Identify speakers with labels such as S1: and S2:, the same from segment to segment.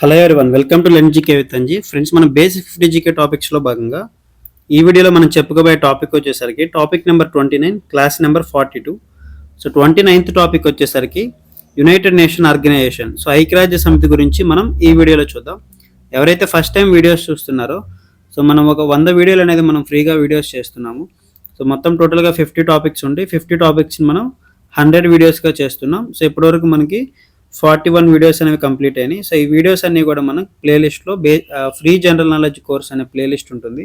S1: hello one welcome to లెన్జీకే with Anji friends మన basic fifty GK టాపిక్స్లో భాగంగా ఈ వీడియోలో మనం చెప్పుకోబోయే టాపిక్ వచ్చేసరికి topic number twenty nine class number forty two so twenty ninth topic వచ్చేసరికి యునైటెడ్ నేషన్ ఆర్గనైజేషన్ సో ఐక్యరాజ్య సమితి గురించి మనం ఈ వీడియోలో చూద్దాం ఎవరైతే ఫస్ట్ టైం వీడియోస్ చూస్తున్నారో సో మనం ఒక వంద వీడియోలు అనేది మనం ఫ్రీగా వీడియోస్ చేస్తున్నాము సో మొత్తం టోటల్గా ఫిఫ్టీ టాపిక్స్ ఉండి ఫిఫ్టీ టాపిక్స్ని మనం హండ్రెడ్ వీడియోస్గా చేస్తున్నాం సో ఇప్పటివరకు మనకి ఫార్టీ వన్ వీడియోస్ అనేవి కంప్లీట్ అయినాయి సో ఈ వీడియోస్ అన్నీ కూడా మనం ప్లేలిస్ట్లో బే ఫ్రీ జనరల్ నాలెడ్జ్ కోర్స్ అనే ప్లేలిస్ట్ ఉంటుంది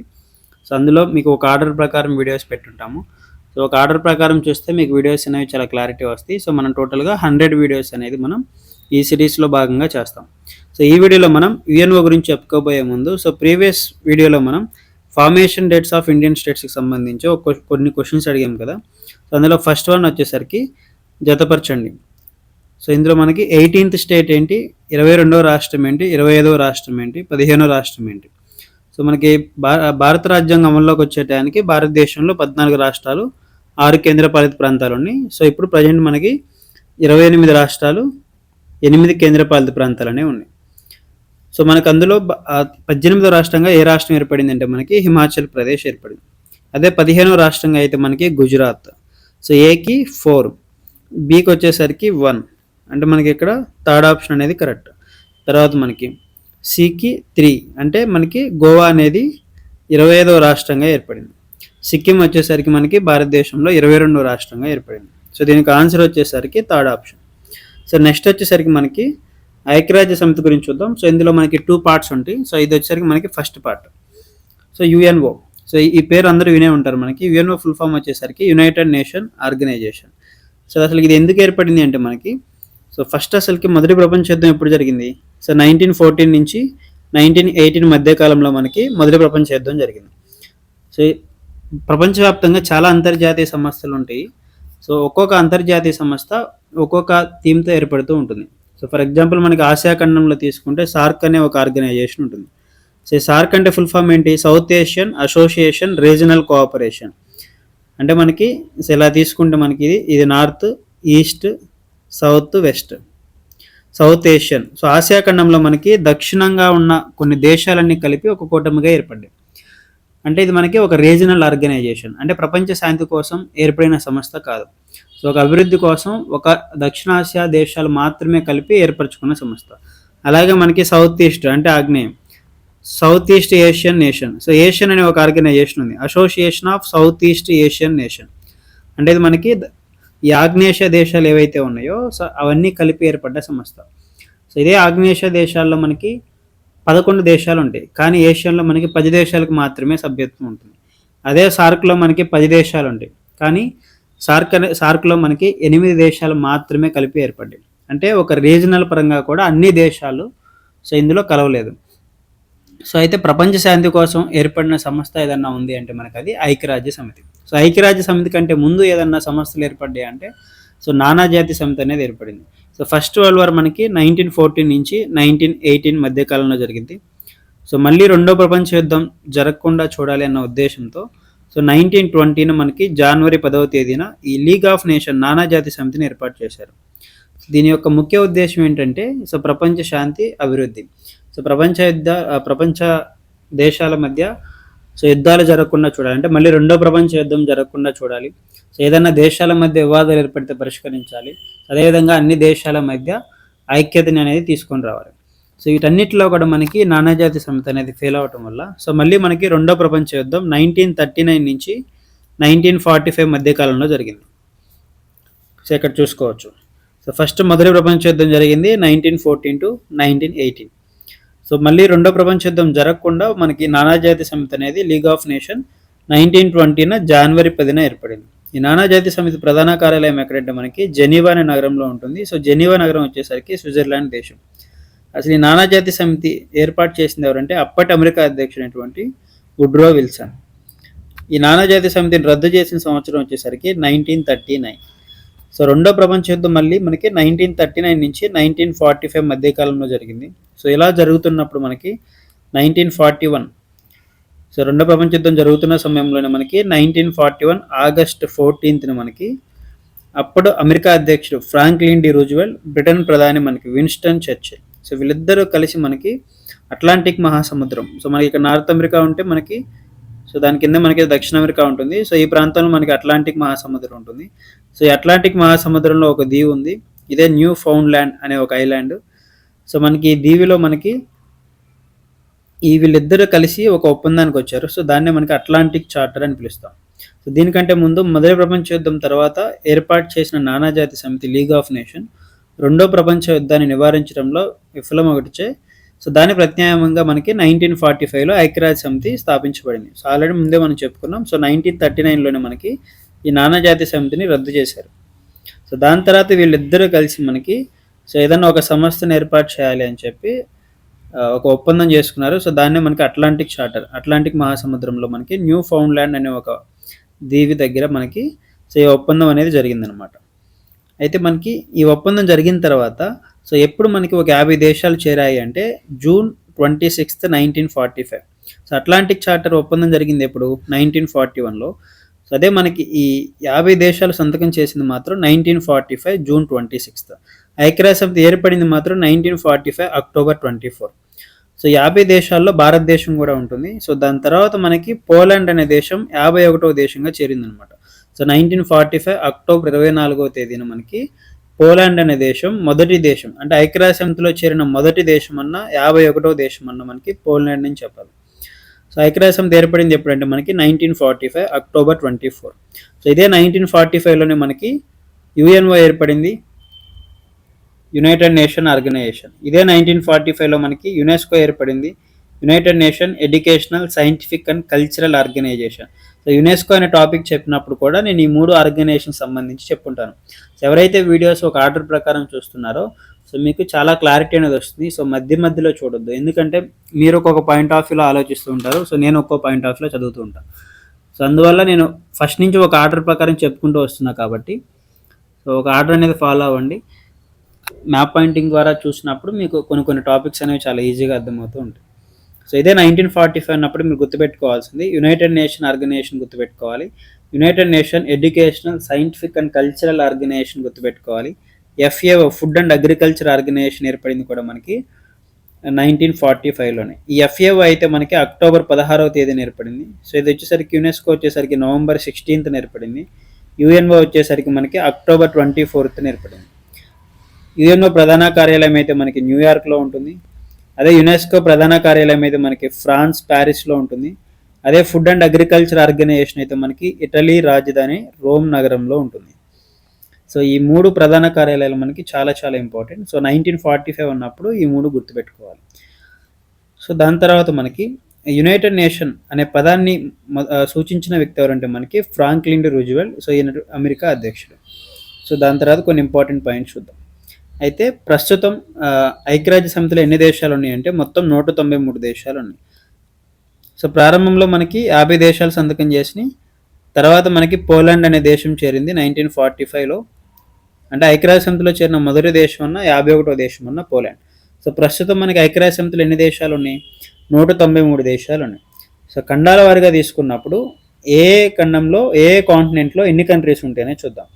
S1: సో అందులో మీకు ఒక ఆర్డర్ ప్రకారం వీడియోస్ పెట్టుంటాము సో ఒక ఆర్డర్ ప్రకారం చూస్తే మీకు వీడియోస్ అనేవి చాలా క్లారిటీ వస్తాయి సో మనం టోటల్గా హండ్రెడ్ వీడియోస్ అనేది మనం ఈ సిరీస్లో భాగంగా చేస్తాం సో ఈ వీడియోలో మనం యుఎన్ఓ గురించి చెప్పుకోబోయే ముందు సో ప్రీవియస్ వీడియోలో మనం ఫార్మేషన్ డేట్స్ ఆఫ్ ఇండియన్ స్టేట్స్కి సంబంధించి ఒక కొన్ని క్వశ్చన్స్ అడిగాం కదా సో అందులో ఫస్ట్ వన్ వచ్చేసరికి జతపరచండి సో ఇందులో మనకి ఎయిటీన్త్ స్టేట్ ఏంటి ఇరవై రెండవ రాష్ట్రం ఏంటి ఇరవై ఐదవ రాష్ట్రం ఏంటి పదిహేనో రాష్ట్రం ఏంటి సో మనకి భారత రాజ్యాంగం అమల్లోకి వచ్చే టయానికి భారతదేశంలో పద్నాలుగు రాష్ట్రాలు ఆరు కేంద్రపాలిత ప్రాంతాలు ఉన్నాయి సో ఇప్పుడు ప్రజెంట్ మనకి ఇరవై ఎనిమిది రాష్ట్రాలు ఎనిమిది కేంద్రపాలిత ప్రాంతాలు అనేవి ఉన్నాయి సో మనకు అందులో పద్దెనిమిదో రాష్ట్రంగా ఏ రాష్ట్రం ఏర్పడింది అంటే మనకి హిమాచల్ ప్రదేశ్ ఏర్పడింది అదే పదిహేనవ రాష్ట్రంగా అయితే మనకి గుజరాత్ సో ఏకి ఫోర్ బీకి వచ్చేసరికి వన్ అంటే మనకి ఇక్కడ థర్డ్ ఆప్షన్ అనేది కరెక్ట్ తర్వాత మనకి సికి త్రీ అంటే మనకి గోవా అనేది ఇరవై ఐదవ రాష్ట్రంగా ఏర్పడింది సిక్కిం వచ్చేసరికి మనకి భారతదేశంలో ఇరవై రెండవ రాష్ట్రంగా ఏర్పడింది సో దీనికి ఆన్సర్ వచ్చేసరికి థర్డ్ ఆప్షన్ సో నెక్స్ట్ వచ్చేసరికి మనకి ఐక్యరాజ్య సమితి గురించి చూద్దాం సో ఇందులో మనకి టూ పార్ట్స్ ఉంటాయి సో ఇది వచ్చేసరికి మనకి first part so UNO so ఈ పేరు అందరూ వినే ఉంటారు మనకి యుఎన్ఓ ఫుల్ ఫామ్ వచ్చేసరికి యునైటెడ్ నేషన్ ఆర్గనైజేషన్ సో అసలు ఇది ఎందుకు ఏర్పడింది అంటే మనకి సో ఫస్ట్ అసలుకి మొదటి ప్రపంచ యుద్ధం ఎప్పుడు జరిగింది సో నైన్టీన్ ఫోర్టీన్ నుంచి నైన్టీన్ ఎయిటీన్ మధ్య కాలంలో మనకి మొదటి ప్రపంచ యుద్ధం జరిగింది సో ప్రపంచవ్యాప్తంగా చాలా అంతర్జాతీయ సంస్థలు ఉంటాయి సో ఒక్కొక్క అంతర్జాతీయ సంస్థ ఒక్కొక్క థీమ్తో ఏర్పడుతూ ఉంటుంది సో ఫర్ ఎగ్జాంపుల్ మనకి ఆసియా ఖండంలో తీసుకుంటే సార్క్ అనే ఒక ఆర్గనైజేషన్ ఉంటుంది సో సార్క్ అంటే ఫుల్ ఫామ్ ఏంటి South Asian Association Regional Cooperation అంటే మనకి సో ఇలా తీసుకుంటే మనకి ఇది ఇది north east south west South Asian so Asia ఖండంలో మనకి దక్షిణంగా ఉన్న కొన్ని దేశాలన్నీ కలిపి ఒక కూటమిగా ఏర్పడ్డాయి అంటే ఇది మనకి ఒక రీజనల్ ఆర్గనైజేషన్ అంటే ప్రపంచ శాంతి కోసం ఏర్పడిన సంస్థ కాదు సో ఒక అభివృద్ధి కోసం ఒక దక్షిణాసియా దేశాలు మాత్రమే కలిపి ఏర్పరచుకున్న సంస్థ అలాగే మనకి సౌత్ ఈస్ట్ అంటే ఆగ్నేయం South East Asian Nation so ASEAN అనే ఒక ఆర్గనైజేషన్ ఉంది Association of South East Asian Nation అంటే ఇది మనకి ఈ ఆగ్నేయ దేశాలు ఏవైతే ఉన్నాయో సో అవన్నీ కలిపి ఏర్పడ్డ సంస్థ సో ఇదే ఆగ్నేయ దేశాల్లో మనకి పదకొండు దేశాలు ఉంటాయి కానీ ఏషియాలో మనకి పది దేశాలకు మాత్రమే సభ్యత్వం ఉంటుంది అదే సార్క్లో మనకి పది దేశాలు ఉంటాయి కానీ సార్క్ సార్క్లో మనకి ఎనిమిది దేశాలు మాత్రమే కలిపి ఏర్పడ్డాయి అంటే ఒక రీజనల్ పరంగా కూడా అన్ని దేశాలు సో ఇందులో కలవలేదు సో అయితే ప్రపంచ శాంతి కోసం ఏర్పడిన సంస్థ ఏదన్నా ఉంది అంటే మనకు అది ఐక్యరాజ్య సమితి సో ఐక్యరాజ్య సమితి కంటే ముందు ఏదన్నా సంస్థలు ఏర్పడ్డాయి అంటే సో నానాజాతి సమితి అనేది ఏర్పడింది సో ఫస్ట్ వరల్డ్ వార్ మనకి నైన్టీన్ ఫోర్టీన్ నుంచి నైన్టీన్ ఎయిటీన్ మధ్యకాలంలో జరిగింది సో మళ్ళీ రెండో ప్రపంచ యుద్ధం జరగకుండా చూడాలి అన్న ఉద్దేశంతో సో నైన్టీన్ ట్వంటీన మనకి జనవరి పదవ తేదీన ఈ లీగ్ ఆఫ్ నేషన్ నానాజాతి సమితిని ఏర్పాటు చేశారు దీని యొక్క ముఖ్య ఉద్దేశం ఏంటంటే సో ప్రపంచ శాంతి అభివృద్ధి సో ప్రపంచ యుద్ధ ప్రపంచ దేశాల మధ్య సో యుద్ధాలు జరగకుండా చూడాలి అంటే మళ్ళీ రెండో ప్రపంచ యుద్ధం జరగకుండా చూడాలి సో ఏదైనా దేశాల మధ్య వివాదాలు ఏర్పడితే పరిష్కరించాలి అదేవిధంగా అన్ని దేశాల మధ్య ఐక్యతని అనేది తీసుకొని రావాలి సో వీటన్నిటిలో కూడా మనకి నానాజాతి సమితి అనేది ఫెయిల్ అవటం వల్ల సో మళ్ళీ మనకి రెండో ప్రపంచ యుద్ధం నైన్టీన్ థర్టీ నైన్ నుంచి నైన్టీన్ ఫార్టీ ఫైవ్ మధ్యకాలంలో జరిగింది సో ఇక్కడ చూసుకోవచ్చు సో ఫస్ట్ మొదటి ప్రపంచ యుద్ధం జరిగింది nineteen fourteen to nineteen eighteen so మళ్ళీ రెండో ప్రపంచ యుద్ధం జరగకుండా మనకి నానాజాతి సమితి అనేది లీగ్ ఆఫ్ నేషన్ నైన్టీన్ ట్వంటీన జనవరి పదిన ఏర్పడింది ఈ నానాజాతి సమితి ప్రధాన కార్యాలయం ఎక్కడంటే మనకి జెనీవా అనే నగరంలో ఉంటుంది సో జెనీవా నగరం వచ్చేసరికి స్విట్జర్లాండ్ దేశం అసలు ఈ నానాజాతి సమితి ఏర్పాటు చేసింది ఎవరంటే అప్పటి అమెరికా అధ్యక్షుడైనటువంటి ఉడ్రో విల్సన్ ఈ నానాజాతి సమితిని రద్దు చేసిన సంవత్సరం వచ్చేసరికి నైన్టీన్ థర్టీ నైన్ సో రెండో ప్రపంచ యుద్ధం మళ్ళీ మనకి నైన్టీన్ థర్టీ నైన్ నుంచి నైన్టీన్ ఫార్టీ ఫైవ్ మధ్యకాలంలో జరిగింది సో ఇలా జరుగుతున్నప్పుడు మనకి నైన్టీన్ ఫార్టీ వన్ సో రెండో ప్రపంచ యుద్ధం జరుగుతున్న సమయంలోనే మనకి నైన్టీన్ ఫార్టీ వన్ ఆగస్ట్ ఫోర్టీన్త్ని మనకి అప్పుడు అమెరికా అధ్యక్షుడు ఫ్రాంక్లిన్ డి రూజువెల్ బ్రిటన్ ప్రధాని మనకి విన్స్టన్ చర్చిల్ సో వీళ్ళిద్దరూ కలిసి మనకి అట్లాంటిక్ మహాసముద్రం సో మనకి ఇక్కడ నార్త్ అమెరికా ఉంటే మనకి సో దాని కింద మనకి దక్షిణ అమెరికా ఉంటుంది సో ఈ ప్రాంతంలో మనకి అట్లాంటిక్ మహాసముద్రం ఉంటుంది సో ఈ అట్లాంటిక్ మహాసముద్రంలో ఒక దీవి ఉంది ఇదే న్యూ ఫౌండ్ ల్యాండ్ అనే ఒక ఐలాండ్ సో మనకి ఈ దీవిలో మనకి ఈ వీళ్ళిద్దరూ కలిసి ఒక ఒప్పందానికి వచ్చారు సో దాన్నే మనకి అట్లాంటిక్ చార్టర్ అని పిలుస్తాం సో దీనికంటే ముందు మొదటి ప్రపంచ యుద్ధం తర్వాత ఏర్పాటు చేసిన నానాజాతి సమితి లీగ్ ఆఫ్ నేషన్ రెండో ప్రపంచ యుద్ధాన్ని నివారించడంలో విఫలం ఒకటిచే సో దాని ప్రత్యామ్నాయంగా మనకి నైన్టీన్ ఫార్టీ ఫైవ్లో ఐక్యరాజ్య సమితి స్థాపించబడింది సో ఆల్రెడీ ముందే మనం చెప్పుకున్నాం సో నైన్టీన్ థర్టీ నైన్లోనే మనకి ఈ నానాజాతి సమితిని రద్దు చేశారు సో దాని తర్వాత వీళ్ళిద్దరూ కలిసి మనకి సో ఏదైనా ఒక సంస్థను ఏర్పాటు చేయాలి అని చెప్పి ఒక ఒప్పందం చేసుకున్నారు సో దాన్నే మనకి అట్లాంటిక్ చార్టర్ అట్లాంటిక్ మహాసముద్రంలో మనకి న్యూ ఫౌండ్లాండ్ అనే ఒక దీవి దగ్గర మనకి సో ఈ ఒప్పందం అనేది జరిగిందనమాట అయితే మనకి ఈ ఒప్పందం జరిగిన తర్వాత సో ఎప్పుడు మనకి ఒక యాభై దేశాలు చేరాయి అంటే June twenty sixth nineteen forty five so Atlantic Charter ఒప్పందం జరిగింది ఎప్పుడు నైన్టీన్ ఫార్టీ వన్లో సో అదే మనకి ఈ యాభై దేశాలు సంతకం చేసింది మాత్రం nineteen forty five June twenty sixth ఐక్యరాజ్యసమితి ఏర్పడింది మాత్రం nineteen forty five October twenty four so యాభై దేశాల్లో భారతదేశం కూడా ఉంటుంది సో దాని తర్వాత మనకి పోలాండ్ అనే దేశం యాభై ఒకటో దేశంగా చేరిందనమాట so nineteen forty five October ఇరవై నాలుగో తేదీన మనకి పోలాండ్ అనే దేశం మొదటి దేశం అంటే ఐక్యరాజ్యంతిలో చేరిన మొదటి దేశం అన్న యాభై ఒకటో దేశం అన్న మనకి పోలాండ్ అని చెప్పాలి సో ఐక్యరాజ్యం ఏర్పడింది ఎప్పుడంటే మనకి nineteen forty five October twenty four so ఇదే నైన్టీన్ ఫార్టీ ఫైవ్లోనే మనకి యుఎన్ఓ ఏర్పడింది యునైటెడ్ నేషన్ ఆర్గనైజేషన్ ఇదే నైన్టీన్ ఫార్టీ ఫైవ్లో మనకి యునెస్కో ఏర్పడింది United Nation Educational Scientific and Cultural Organization so UNESCO అనే టాపిక్ చెప్పినప్పుడు కూడా నేను ఈ మూడు ఆర్గనైజేషన్ సంబంధించి చెప్పుంటాను సో ఎవరైతే వీడియోస్ ఒక ఆర్డర్ ప్రకారం చూస్తున్నారో సో మీకు చాలా క్లారిటీ అనేది వస్తుంది సో మధ్య మధ్యలో చూడొద్దు ఎందుకంటే మీరు ఒక్కొక్క పాయింట్ ఆఫ్ వ్యూలో ఆలోచిస్తూ ఉంటారు సో నేను ఒక్కో పాయింట్ ఆఫ్ వ్యూలో చదువుతూ ఉంటాను సో అందువల్ల నేను ఫస్ట్ నుంచి ఒక ఆర్డర్ ప్రకారం చెప్పుకుంటూ వస్తున్నా కాబట్టి సో ఒక ఆర్డర్ అనేది ఫాలో అవ్వండి మ్యాప్ పాయింటింగ్ ద్వారా చూసినప్పుడు మీకు కొన్ని కొన్ని టాపిక్స్ అనేవి చాలా ఈజీగా అర్థమవుతూ ఉంటాయి సో ఇదే నైన్టీన్ ఫార్టీ ఫైవ్ అన్నప్పుడు మీరు గుర్తుపెట్టుకోవాల్సింది యునైటెడ్ నేషన్ ఆర్గనైజేషన్ గుర్తుపెట్టుకోవాలి United Nation Educational Scientific and Cultural Organization గుర్తుపెట్టుకోవాలి FAO Food and Agriculture Organization ఏర్పడింది కూడా మనకి నైన్టీన్ ఫార్టీ ఫైవ్లోనే ఈ ఎఫ్ఏఓ అయితే మనకి అక్టోబర్ పదహారవ తేదీన ఏర్పడింది సో ఇది వచ్చేసరికి యునెస్కో వచ్చేసరికి నవంబర్ సిక్స్టీన్త్ ఏర్పడింది యుఎన్ఓ వచ్చేసరికి మనకి అక్టోబర్ ట్వంటీ ఫోర్త్ ఏర్పడింది యుఎన్ఓ ప్రధాన కార్యాలయం అయితే మనకి న్యూయార్క్లో ఉంటుంది అదే యునెస్కో ప్రధాన కార్యాలయం అయితే మనకి ఫ్రాన్స్ ప్యారిస్లో ఉంటుంది అదే ఫుడ్ అండ్ అగ్రికల్చర్ ఆర్గనైజేషన్ అయితే మనకి ఇటలీ రాజధాని రోమ్ నగరంలో ఉంటుంది సో ఈ మూడు ప్రధాన కార్యాలయాలు మనకి చాలా చాలా important so nineteen forty five ఉన్నప్పుడు ఈ మూడు గుర్తుపెట్టుకోవాలి సో దాని తర్వాత మనకి యునైటెడ్ నేషన్ అనే పదాన్ని సూచించిన వ్యక్తి ఎవరంటే మనకి ఫ్రాంక్లిన్ రుజువెల్ సో ఈయన అమెరికా అధ్యక్షుడు సో దాని తర్వాత కొన్ని ఇంపార్టెంట్ పాయింట్స్ చూద్దాం అయితే ప్రస్తుతం ఐక్యరాజ్య సమితిలో ఎన్ని దేశాలు ఉన్నాయంటే మొత్తం నూట తొంభై మూడు దేశాలు ఉన్నాయి సో ప్రారంభంలో మనకి యాభై దేశాలు సంతకం చేసినాయి తర్వాత మనకి పోలాండ్ అనే దేశం చేరింది నైన్టీన్ ఫార్టీ ఫైవ్లో అంటే ఐక్యరాజ్య సమితిలో చేరిన మొదటి దేశం అన్న యాభై ఒకటో దేశం అన్న పోలాండ్ సో ప్రస్తుతం మనకి ఐక్యరాజ్య సమితిలో ఎన్ని దేశాలు ఉన్నాయి నూట తొంభై మూడు దేశాలు ఉన్నాయి సో ఖండాల వారిగా తీసుకున్నప్పుడు ఏ ఖండంలో ఏ కాంటినెంట్లో ఎన్ని కంట్రీస్ ఉంటాయనే చూద్దాం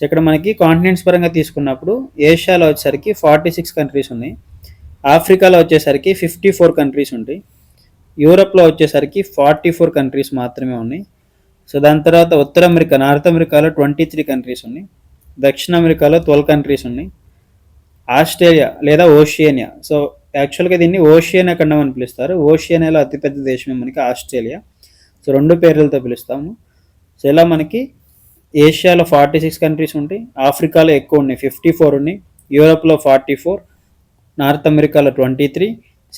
S1: సో ఇక్కడ మనకి కాంటినెంట్స్ పరంగా తీసుకున్నప్పుడు ఏషియాలో వచ్చేసరికి ఫార్టీ సిక్స్ కంట్రీస్ ఉన్నాయి ఆఫ్రికాలో వచ్చేసరికి ఫిఫ్టీ ఫోర్ కంట్రీస్ ఉంటాయి యూరప్లో వచ్చేసరికి ఫార్టీ ఫోర్ కంట్రీస్ మాత్రమే ఉన్నాయి సో దాని తర్వాత ఉత్తర అమెరికా నార్త్ అమెరికాలో ట్వంటీ త్రీ కంట్రీస్ ఉన్నాయి దక్షిణ అమెరికాలో ట్వెల్వ్ కంట్రీస్ ఉన్నాయి ఆస్ట్రేలియా లేదా ఓషియానియా సో యాక్చువల్గా దీన్ని ఓషియేనియా ఖండం అని పిలుస్తారు ఓషియేనియాలో అతిపెద్ద దేశమే మనకి ఆస్ట్రేలియా సో రెండు పేర్లతో పిలుస్తాము సో ఇలా మనకి ఏషియాలో ఫార్టీ సిక్స్ కంట్రీస్ ఉంటాయి ఆఫ్రికాలో ఎక్కువ ఉన్నాయి ఫిఫ్టీ ఫోర్ ఉన్నాయి యూరోప్లో ఫార్టీ ఫోర్ నార్త్ అమెరికాలో ట్వంటీ త్రీ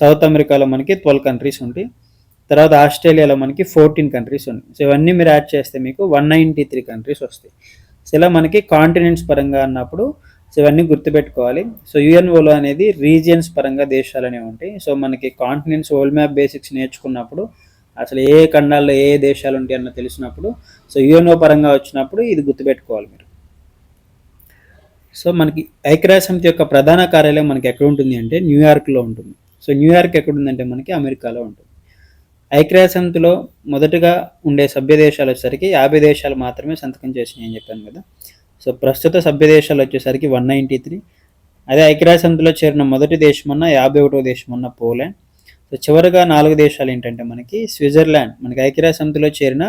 S1: సౌత్ అమెరికాలో మనకి ట్వెల్వ్ కంట్రీస్ ఉంటాయి తర్వాత ఆస్ట్రేలియాలో మనకి ఫోర్టీన్ కంట్రీస్ ఉన్నాయి సో ఇవన్నీ మీరు యాడ్ చేస్తే మీకు వన్ నైంటీ త్రీ కంట్రీస్ వస్తాయి సో ఇలా మనకి కాంటినెంట్స్ పరంగా అన్నప్పుడు సో ఇవన్నీ గుర్తుపెట్టుకోవాలి సో యుఎన్ఓలో అనేది రీజియన్స్ పరంగా దేశాలనే ఉంటాయి సో మనకి కాంటినెంట్స్ వరల్డ్ మ్యాప్ బేసిక్స్ నేర్చుకున్నప్పుడు అసలు ఏ ఖండాల్లో ఏ దేశాలు ఉంటాయి అన్న తెలిసినప్పుడు సో యుఎన్ఓ పరంగా వచ్చినప్పుడు ఇది గుర్తుపెట్టుకోవాలి మీరు సో మనకి ఐక్యరాజ్య సమితి యొక్క ప్రధాన కార్యాలయం మనకి ఎక్కడ ఉంటుంది అంటే న్యూయార్క్లో ఉంటుంది సో న్యూయార్క్ ఎక్కడ ఉందంటే మనకి అమెరికాలో ఉంటుంది ఐక్యరాజ్య సమితిలో మొదటగా ఉండే సభ్య దేశాలు వచ్చేసరికి యాభై దేశాలు మాత్రమే సంతకం చేసినాయి అని చెప్పాను కదా సో ప్రస్తుత సభ్య దేశాలు వచ్చేసరికి వన్ నైంటీ త్రీ అదే ఐక్యరాజ్య సమితిలో చేరిన మొదటి దేశమన్న యాభై ఒకటో దేశమన్న పోలాండ్ సో చివరిగా నాలుగు దేశాలు ఏంటంటే మనకి స్విట్జర్లాండ్ మనకి ఐక్యరాజ్య సమితిలో చేరిన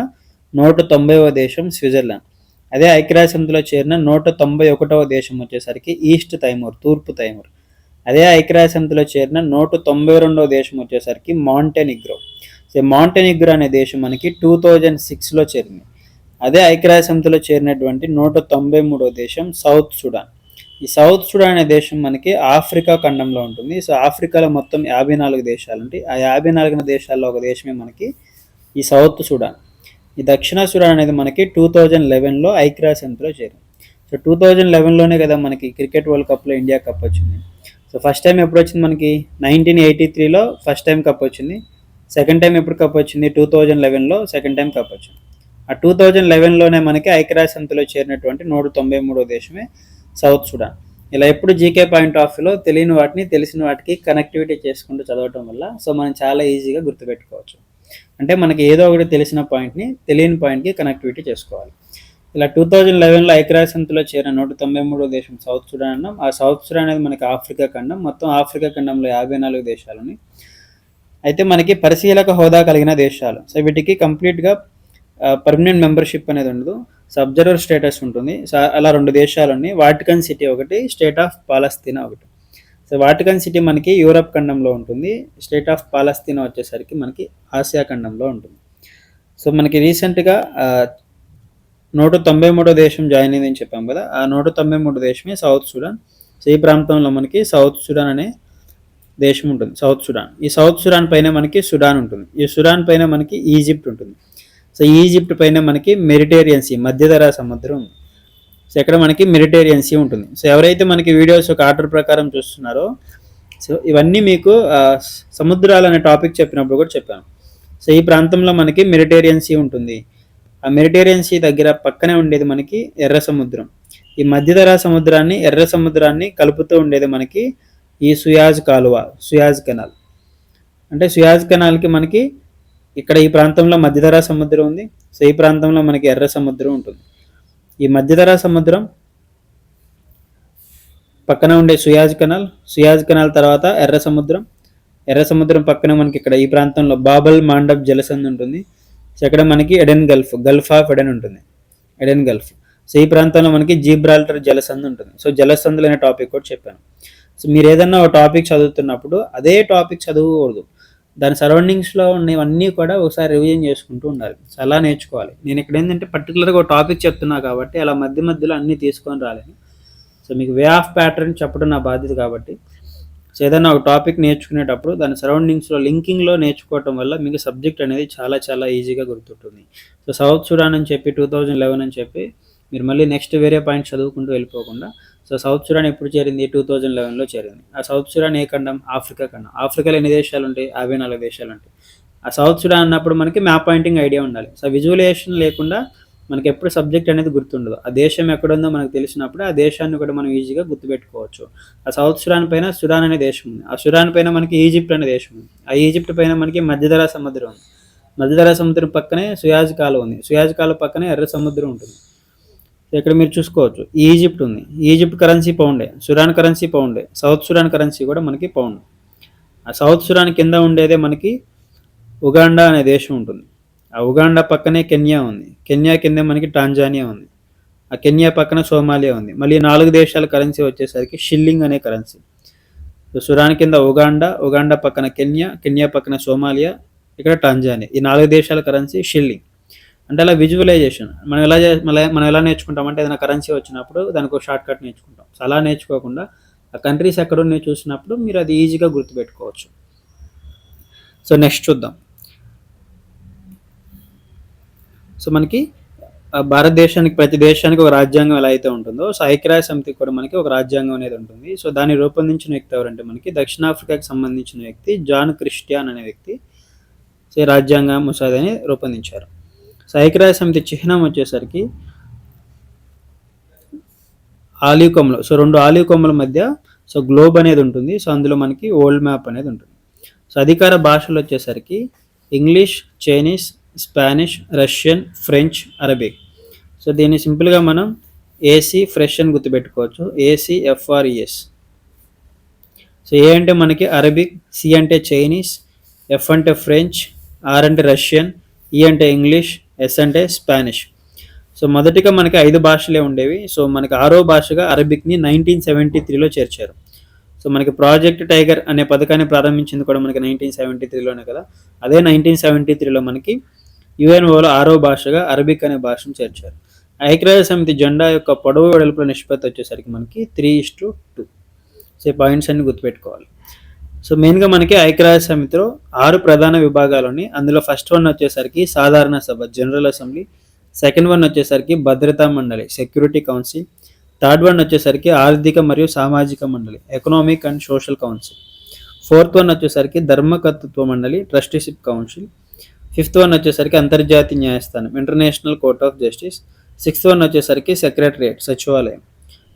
S1: నూట తొంభైవ దేశం స్విట్జర్లాండ్ అదే ఐక్యరాజ్యంలో చేరిన నూట తొంభై ఒకటవ దేశం వచ్చేసరికి ఈస్ట్ తైమూర్ తూర్పు తైమూర్ అదే ఐక్యరాజ్యంలో చేరిన నూట తొంభై రెండవ దేశం వచ్చేసరికి ఇగ్రో సో ఇగ్రో అనే దేశం మనకి టూ థౌజండ్ సిక్స్లో చేరింది అదే ఐక్యరాజ్యంలో చేరినటువంటి నూట తొంభై మూడవ దేశం సౌత్ సుడాన్ ఈ సౌత్ సుడాన్ అనే దేశం మనకి ఆఫ్రికా ఖండంలో ఉంటుంది సో ఆఫ్రికాలో మొత్తం యాభై నాలుగు దేశాలు ఉంటాయి ఆ యాభై నాలుగు దేశాల్లో ఒక దేశమే మనకి ఈ సౌత్ సుడాన్ ఈ దక్షిణాసుర అనేది మనకి టూ థౌజండ్ లెవెన్లో ఐక్రాస్ సెంత్లో చేరింది సో టూ థౌజండ్ లెవెన్లోనే కదా మనకి క్రికెట్ వరల్డ్ కప్లో ఇండియా కప్ వచ్చింది సో ఫస్ట్ టైం ఎప్పుడు వచ్చింది మనకి నైన్టీన్ ఎయిటీ త్రీలో ఫస్ట్ టైం కప్ వచ్చింది సెకండ్ టైం ఎప్పుడు కప్ వచ్చింది టూ థౌజండ్ లెవెన్లో సెకండ్ టైం కప్ వచ్చింది ఆ టూ థౌజండ్ లెవెన్లోనే మనకి ఐక్యరాజ్యంతలో చేరినటువంటి నూట తొంభై మూడో దేశమే సౌత్ సుడాన్ ఇలా ఎప్పుడు జీకే పాయింట్ ఆఫ్ వ్యూలో తెలియని వాటిని తెలిసిన వాటికి కనెక్టివిటీ చేసుకుంటూ చదవటం వల్ల సో మనం చాలా ఈజీగా గుర్తుపెట్టుకోవచ్చు అంటే మనకి ఏదో ఒకటి తెలిసిన పాయింట్ని తెలియని పాయింట్కి కనెక్టివిటీ చేసుకోవాలి ఇలా టూ థౌజండ్ లెవెన్లో ఐక్యరాజ్యంతో చేరిన నూట తొంభై మూడో దేశం సౌత్ సుడాన్ అన్నాం ఆ సౌత్ సుడాన్ అనేది మనకి ఆఫ్రికా ఖండం మొత్తం ఆఫ్రికా ఖండంలో యాభై నాలుగు దేశాలని అయితే మనకి పరిశీలక హోదా కలిగిన దేశాలు సో వీటికి కంప్లీట్గా పర్మనెంట్ మెంబర్షిప్ అనేది ఉండదు సో అబ్జర్వర్ స్టేటస్ ఉంటుంది సో అలా రెండు దేశాలు ఉన్నాయి వాటికన్ సిటీ ఒకటి స్టేట్ ఆఫ్ పాలస్తీనా ఒకటి సో వాటికన్ సిటీ మనకి యూరప్ ఖండంలో ఉంటుంది స్టేట్ ఆఫ్ పాలస్తీనా వచ్చేసరికి మనకి ఆసియా ఖండంలో ఉంటుంది సో మనకి రీసెంట్గా నూట తొంభై మూడో దేశం జాయిన్ అయిందని చెప్పాం కదా ఆ నూట తొంభై మూడు దేశమే సౌత్ సుడాన్ సో ఈ ప్రాంతంలో మనకి సౌత్ సుడాన్ అనే దేశం ఉంటుంది సౌత్ సుడాన్ ఈ సౌత్ సుడాన్ పైన మనకి సుడాన్ ఉంటుంది ఈ సుడాన్ పైన మనకి ఈజిప్ట్ ఉంటుంది సో ఈజిప్ట్ పైన మనకి మెరిటేరియన్ సీ మధ్యధరా సముద్రం ఉంది సో ఇక్కడ మనకి మెరిటేరియన్సీ ఉంటుంది సో ఎవరైతే మనకి వీడియోస్ ఒక ఆర్డర్ ప్రకారం చూస్తున్నారో సో ఇవన్నీ మీకు సముద్రాలు అనే టాపిక్ చెప్పినప్పుడు కూడా చెప్పాను సో ఈ ప్రాంతంలో మనకి మెరిటేరియన్సీ ఉంటుంది ఆ మెరిటేరియన్సీ దగ్గర పక్కనే ఉండేది మనకి ఎర్ర సముద్రం ఈ మధ్యధరా సముద్రాన్ని ఎర్ర సముద్రాన్ని కలుపుతూ ఉండేది మనకి ఈ సుయాజ్ కాలువ సుయాజ్ కెనాల్ అంటే సుయాజ్ కెనాల్కి మనకి ఇక్కడ ఈ ప్రాంతంలో మధ్యధరా సముద్రం ఉంది సో ఈ ప్రాంతంలో మనకి ఎర్ర సముద్రం ఉంటుంది ఈ మధ్యధరా సముద్రం పక్కన ఉండే సుయాజ్ కెనాల్ సుయాజ్ కెనాల్ తర్వాత ఎర్ర సముద్రం ఎర్ర సముద్రం పక్కన మనకి ఇక్కడ ఈ ప్రాంతంలో బాబల్ మాండప్ జలసంధి ఉంటుంది సో ఇక్కడ మనకి Aden gulf gulf of Aden ఉంటుంది ఎడెన్ గల్ఫ్ సో ఈ ప్రాంతంలో మనకి జీబ్రాల్టర్ జలసంధి ఉంటుంది సో జలసంధులు అనే టాపిక్ కూడా చెప్పాను సో మీరు ఏదన్నా ఒక టాపిక్ చదువుతున్నప్పుడు అదే టాపిక్ చదవకూడదు దాని సరౌండింగ్స్లో ఉన్నవన్నీ కూడా ఒకసారి రివిజన్ చేసుకుంటూ ఉండాలి అలా నేర్చుకోవాలి నేను ఇక్కడ ఏంటంటే పర్టికులర్గా ఒక టాపిక్ చెప్తున్నా కాబట్టి అలా మధ్య మధ్యలో అన్నీ తీసుకొని రాలేను సో మీకు వే ఆఫ్ ప్యాటర్న్ చెప్పడం నా బాధ్యత కాబట్టి సో ఏదైనా ఒక టాపిక్ నేర్చుకునేటప్పుడు దాని సరౌండింగ్స్లో లింకింగ్లో నేర్చుకోవటం వల్ల మీకు సబ్జెక్ట్ అనేది చాలా చాలా ఈజీగా గుర్తుంటుంది సో సౌత్ సుడాన్ అని చెప్పి టూ థౌజండ్ లెవెన్ అని చెప్పి మీరు మళ్ళీ నెక్స్ట్ వేరే పాయింట్ చదువుకుంటూ వెళ్ళిపోకుండా సో సౌత్ సుడాన్ ఎప్పుడు చేరింది టూ థౌజండ్ లెవెన్లో చేరింది ఆ సౌత్ సుడాన్ ఏ ఖండం ఆఫ్రికా ఖండం ఆఫ్రికాలో ఎన్ని దేశాలు ఉంటాయి యాభై నాలుగు దేశాలు ఉంటాయి ఆ సౌత్ సుడాన్ అన్నప్పుడు మనకి మ్యాప్ పాయింటింగ్ ఐడియా ఉండాలి సో విజువలైజేషన్ లేకుండా మనకి ఎప్పుడు సబ్జెక్ట్ అనేది గుర్తుండదు ఆ దేశం ఎక్కడుందో మనకు తెలిసినప్పుడు ఆ దేశాన్ని కూడా మనం ఈజీగా గుర్తుపెట్టుకోవచ్చు ఆ సౌత్ సుడాన్ పైన సుడాన్ అనే దేశం ఉంది ఆ సుడాన్ పైన మనకి ఈజిప్ట్ అనే దేశం ఉంది ఆ ఈజిప్ట్ పైన మనకి మధ్యధరా సముద్రం ఉంది మధ్యధరా సముద్రం పక్కనే సుయాజ్ కాలు ఉంది సుయాజ్ కాలు పక్కనే ఎర్ర సముద్రం ఉంటుంది ఇక్కడ మీరు చూసుకోవచ్చు ఈజిప్ట్ ఉంది ఈజిప్ట్ కరెన్సీ పౌండే సుడాన్ కరెన్సీ పౌండే సౌత్ సుడాన్ కరెన్సీ కూడా మనకి పౌండ్ ఆ సౌత్ సుడాన్ కింద ఉండేదే మనకి ఉగాండా అనే దేశం ఉంటుంది ఆ ఉగాండా పక్కనే కెన్యా ఉంది కెన్యా కింద మనకి టాంజానియా ఉంది ఆ కెన్యా పక్కన సోమాలియా ఉంది మళ్ళీ నాలుగు దేశాల కరెన్సీ వచ్చేసరికి షిల్లింగ్ అనే కరెన్సీ సో కింద ఉగాండా ఉగాండా పక్కన కెన్యా కెన్యా పక్కన సోమాలియా ఇక్కడ టాంజానియా ఈ నాలుగు దేశాల కరెన్సీ షిల్లింగ్ అంటే అలా విజువలైజేషన్ మనం ఎలా మనం ఎలా నేర్చుకుంటాం అంటే ఏదైనా కరెన్సీ వచ్చినప్పుడు దానికి ఒక షార్ట్ కట్ నేర్చుకుంటాం సో అలా నేర్చుకోకుండా ఆ కంట్రీస్ ఉన్నాయి చూసినప్పుడు మీరు అది ఈజీగా గుర్తుపెట్టుకోవచ్చు సో నెక్స్ట్ చూద్దాం సో మనకి భారతదేశానికి ప్రతి దేశానికి ఒక రాజ్యాంగం ఎలా అయితే ఉంటుందో సో ఐక్యరాజ్య సమితికి కూడా మనకి ఒక రాజ్యాంగం అనేది ఉంటుంది సో దాన్ని రూపొందించిన వ్యక్తి ఎవరంటే మనకి దక్షిణాఫ్రికాకి సంబంధించిన వ్యక్తి జాన్ క్రిస్టియాన్ అనే వ్యక్తి సో రాజ్యాంగ ముసాదని రూపొందించారు సాయికిరాయ సమితి చిహ్నం వచ్చేసరికి ఆలివ్ కొమ్మలు సో రెండు ఆలివ్ కొమ్మల మధ్య సో గ్లోబ్ అనేది ఉంటుంది సో అందులో మనకి ఓల్డ్ మ్యాప్ అనేది ఉంటుంది సో అధికార భాషలు వచ్చేసరికి English Chinese Spanish Russian French Arabic so దీన్ని సింపుల్గా మనం ఏసీ ఫ్రెష్ అని గుర్తుపెట్టుకోవచ్చు AC FRES e so A అంటే మనకి అరబిక్ సి అంటే చైనీస్ ఎఫ్ అంటే ఫ్రెంచ్ ఆర్ అంటే రష్యన్ ఈ e అంటే ఇంగ్లీష్ ఎస్ అంటే స్పానిష్ సో మొదటిగా మనకి ఐదు భాషలే ఉండేవి సో మనకి ఆరో భాషగా అరబిక్ని నైన్టీన్ సెవెంటీ త్రీలో చేర్చారు సో మనకి ప్రాజెక్ట్ టైగర్ అనే పథకాన్ని ప్రారంభించింది కూడా మనకి నైన్టీన్ సెవెంటీ త్రీలోనే కదా అదే నైన్టీన్ సెవెంటీ త్రీలో మనకి యుఎన్ఓలో ఆరో భాషగా అరబిక్ అనే భాషను చేర్చారు ఐక్యరాజ్య సమితి జెండా యొక్క పొడవు వెడల్పుల నిష్పత్తి వచ్చేసరికి మనకి three is to two so points అన్ని గుర్తుపెట్టుకోవాలి సో మెయిన్గా మనకి ఐక్యరాజ్య సమితిలో ఆరు ప్రధాన విభాగాలు ఉన్నాయి అందులో ఫస్ట్ వన్ వచ్చేసరికి సాధారణ సభ జనరల్ అసెంబ్లీ సెకండ్ వన్ వచ్చేసరికి భద్రతా మండలి సెక్యూరిటీ కౌన్సిల్ థర్డ్ వన్ వచ్చేసరికి ఆర్థిక మరియు సామాజిక మండలి economic and social council fourth one వచ్చేసరికి ధర్మకర్తృత్వ మండలి ట్రస్టీషిప్ కౌన్సిల్ ఫిఫ్త్ వన్ వచ్చేసరికి అంతర్జాతీయ న్యాయస్థానం international court of justice sixth one వచ్చేసరికి సెక్రటరియట్ సచివాలయం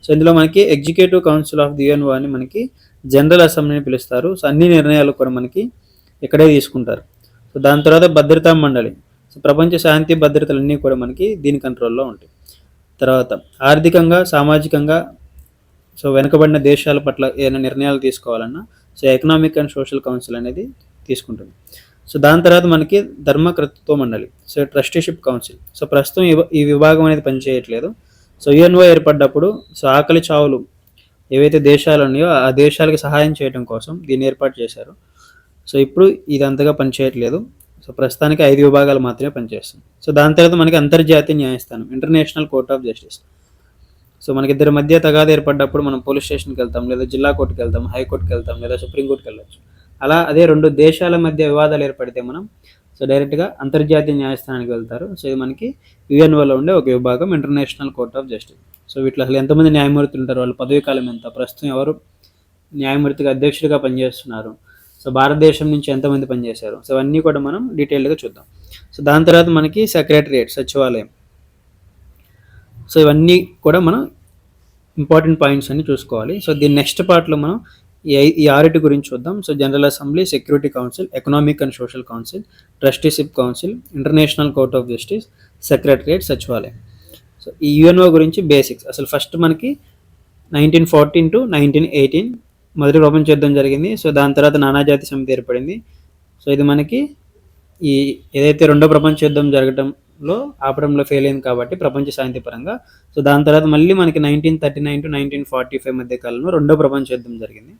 S1: సో ఇందులో మనకి executive council of the UNO అని మనకి జనరల్ అసెంబ్లీని పిలుస్తారు సో అన్ని నిర్ణయాలు కూడా మనకి ఇక్కడే తీసుకుంటారు సో దాని తర్వాత భద్రతా మండలి సో ప్రపంచ శాంతి భద్రతలన్నీ కూడా మనకి దీని కంట్రోల్లో ఉంటాయి తర్వాత ఆర్థికంగా సామాజికంగా సో వెనుకబడిన దేశాల పట్ల ఏదైనా నిర్ణయాలు తీసుకోవాలన్నా so economic and social council అనేది తీసుకుంటుంది సో దాని తర్వాత మనకి ధర్మకర్తృత్వ మండలి సో ట్రస్టీషిప్ కౌన్సిల్ సో ప్రస్తుతం ఈ విభాగం అనేది పనిచేయట్లేదు సో యూఎన్ఓ ఏర్పడ్డప్పుడు సో ఆకలి చావులు ఏవైతే దేశాలు ఉన్నాయో ఆ దేశాలకు సహాయం చేయడం కోసం దీన్ని ఏర్పాటు చేశారు సో ఇప్పుడు ఇది అంతగా పనిచేయట్లేదు సో ప్రస్తుతానికి ఐదు విభాగాలు మాత్రమే పనిచేస్తుంది సో దాని తర్వాత మనకి అంతర్జాతీయ న్యాయస్థానం international court of justice so మనకి ఇద్దరి మధ్య తగాదు ఏర్పడ్డప్పుడు మనం పోలీస్ స్టేషన్కి వెళ్తాం లేదా జిల్లా కోర్టుకి వెళ్తాం హైకోర్టుకి వెళ్తాం లేదా సుప్రీంకోర్టుకి వెళ్ళచ్చు అలా అదే రెండు దేశాల మధ్య వివాదాలు ఏర్పడితే మనం సో డైరెక్ట్గా అంతర్జాతీయ న్యాయస్థానానికి వెళ్తారు సో ఇది మనకి యుఎన్ఓలో ఉండే ఒక విభాగం international court of justice so వీటిలో అసలు ఎంతమంది న్యాయమూర్తులు ఉంటారు వాళ్ళు పదవీ కాలం ఎంత ప్రస్తుతం ఎవరు న్యాయమూర్తిగా అధ్యక్షుడిగా పనిచేస్తున్నారు సో భారతదేశం నుంచి ఎంతమంది పనిచేశారు సో అవన్నీ కూడా మనం డీటెయిల్గా చూద్దాం సో దాని తర్వాత మనకి సెక్రటరియేట్ సచివాలయం సో ఇవన్నీ కూడా మనం ఇంపార్టెంట్ పాయింట్స్ అన్ని చూసుకోవాలి సో దీని నెక్స్ట్ పార్ట్లో మనం ఈ ఆరిటి గురించి చూద్దాం so general assembly security council economic and social council trusteeship council international court of justice secretariat సచివాలయం సో ఈ యుఎన్ఓ గురించి బేసిక్స్ అసలు ఫస్ట్ మనకి nineteen fourteen to nineteen eighteen మొదటి ప్రపంచ యుద్ధం జరిగింది సో దాని తర్వాత నానాజాతి సమితి ఏర్పడింది సో ఇది మనకి ఈ ఏదైతే రెండో ప్రపంచ యుద్ధం జరగడంలో ఆపడంలో ఫెయిల్ అయింది కాబట్టి ప్రపంచ శాంతి పరంగా సో దాని తర్వాత మళ్ళీ మనకి nineteen thirty nine to nineteen forty five మధ్య కాలంలో రెండో ప్రపంచ యుద్ధం జరిగింది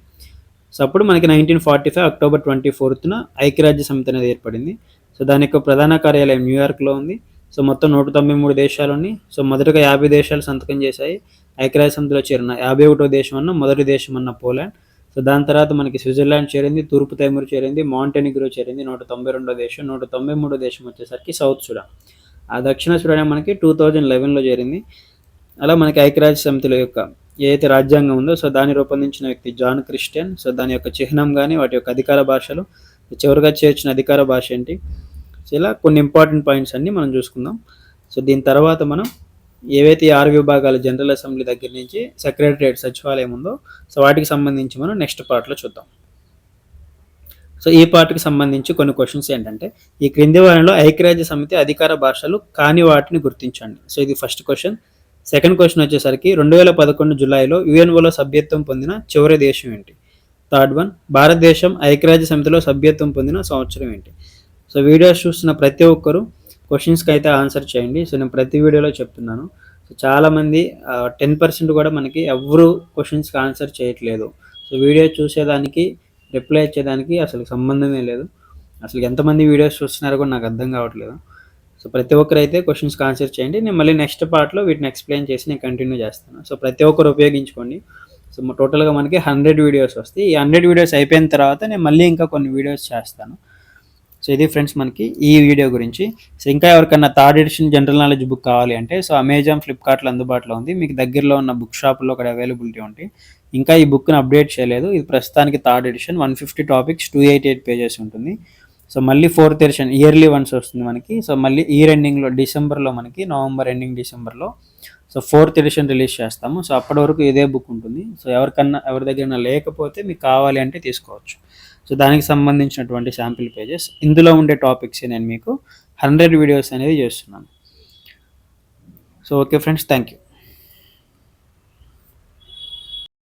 S1: సో అప్పుడు మనకి nineteen forty five October twenty ఫోర్త్న ఐక్యరాజ్య సమితి అనేది ఏర్పడింది సో దాని యొక్క ప్రధాన కార్యాలయం న్యూయార్క్లో ఉంది సో మొత్తం నూట తొంభై మూడు దేశాలు ఉన్నాయి సో మొదటగా యాభై దేశాలు సంతకం చేశాయి ఐక్యరాజ్య సమితిలో చేరిన యాభై ఒకటో దేశం అన్న మొదటి దేశం అన్న పోలాండ్ సో దాని తర్వాత మనకి స్విట్జర్లాండ్ చేరింది తూర్పు తైమూర్ చేరింది మౌంటెనిగ్రో చేరింది నూట తొంభై రెండో దేశం నూట తొంభై మూడో దేశం వచ్చేసరికి సౌత్ సుడాన్ ఆ దక్షిణ సుడాన్ మనకి టూ థౌజండ్ లెవెన్లో చేరింది అలా మనకి ఐక్యరాజ్య సమితిలో యొక్క ఏదైతే రాజ్యాంగం ఉందో సో దాన్ని రూపొందించిన వ్యక్తి జాన్ క్రిస్టియన్ సో దాని యొక్క చిహ్నం కానీ వాటి యొక్క అధికార భాషలు చివరిగా చేర్చిన అధికార భాష ఏంటి సో ఇలా కొన్ని ఇంపార్టెంట్ పాయింట్స్ అన్నీ మనం చూసుకుందాం సో దీని తర్వాత మనం ఏవైతే ఆరు విభాగాలు జనరల్ అసెంబ్లీ దగ్గర నుంచి సెక్రటరియట్ సచివాలయం ఉందో సో వాటికి సంబంధించి మనం నెక్స్ట్ పార్ట్లో చూద్దాం సో ఈ పార్ట్కి సంబంధించి కొన్ని క్వశ్చన్స్ ఏంటంటే ఈ క్రింది వారిలో ఐక్యరాజ్య సమితి అధికార భాషలు కాని వాటిని గుర్తించండి సో ఇది ఫస్ట్ క్వశ్చన్ సెకండ్ క్వశ్చన్ వచ్చేసరికి రెండు వేల పదకొండు జూలైలో యుఎన్ఓలో సభ్యత్వం పొందిన చివరి దేశం ఏంటి థర్డ్ వన్ భారతదేశం ఐక్యరాజ్య సమితిలో సభ్యత్వం పొందిన సంవత్సరం ఏంటి సో వీడియోస్ చూస్తున్న ప్రతి ఒక్కరు క్వశ్చన్స్కి అయితే ఆన్సర్ చేయండి సో నేను ప్రతి వీడియోలో చెప్తున్నాను సో చాలామంది టెన్ పర్సెంట్ కూడా మనకి ఎవరు క్వశ్చన్స్కి ఆన్సర్ చేయట్లేదు సో వీడియో చూసేదానికి రిప్లై ఇచ్చేదానికి అసలు సంబంధమే లేదు అసలు ఎంతమంది వీడియోస్ చూస్తున్నారో కూడా నాకు అర్థం కావట్లేదు సో ప్రతి ఒక్కరు అయితే క్వశ్చన్స్కి ఆన్సర్ చేయండి నేను మళ్ళీ నెక్స్ట్ పార్ట్లో వీటిని ఎక్స్ప్లెయిన్ చేసి నేను కంటిన్యూ చేస్తాను సో ప్రతి ఒక్కరు ఉపయోగించుకోండి సో టోటల్గా మనకి హండ్రెడ్ వీడియోస్ వస్తాయి ఈ హండ్రెడ్ వీడియోస్ అయిపోయిన తర్వాత నేను మళ్ళీ ఇంకా కొన్ని వీడియోస్ చేస్తాను సో ఇది ఫ్రెండ్స్ మనకి ఈ వీడియో గురించి సో ఇంకా ఎవరికైనా third edition general knowledge book కావాలి అంటే సో అమెజాన్ ఫ్లిప్కార్ట్లో అందుబాటులో ఉంది మీకు దగ్గరలో ఉన్న బుక్ షాప్లో అక్కడ అవైలబిలిటీ ఉంటాయి ఇంకా ఈ బుక్ని అప్డేట్ చేయలేదు ఇది ప్రస్తుతానికి third edition one fifty topics two eight eight pages ఉంటుంది సో మళ్ళీ ఫోర్త్ ఎడిషన్ ఇయర్లీ వన్స్ వస్తుంది మనకి సో మళ్ళీ ఇయర్ ఎండింగ్లో డిసెంబర్లో మనకి నవంబర్ ఎండింగ్ డిసెంబర్లో సో ఫోర్త్ ఎడిషన్ రిలీజ్ చేస్తాము సో అప్పటి వరకు ఇదే బుక్ ఉంటుంది సో ఎవరికన్నా ఎవరి దగ్గర లేకపోతే మీకు కావాలి అంటే తీసుకోవచ్చు సో దానికి సంబంధించినటువంటి శాంపిల్ పేజెస్ ఇందులో ఉండే టాపిక్స్ నేను మీకు హండ్రెడ్ వీడియోస్ అనేది చేస్తున్నాను so okay friends thank you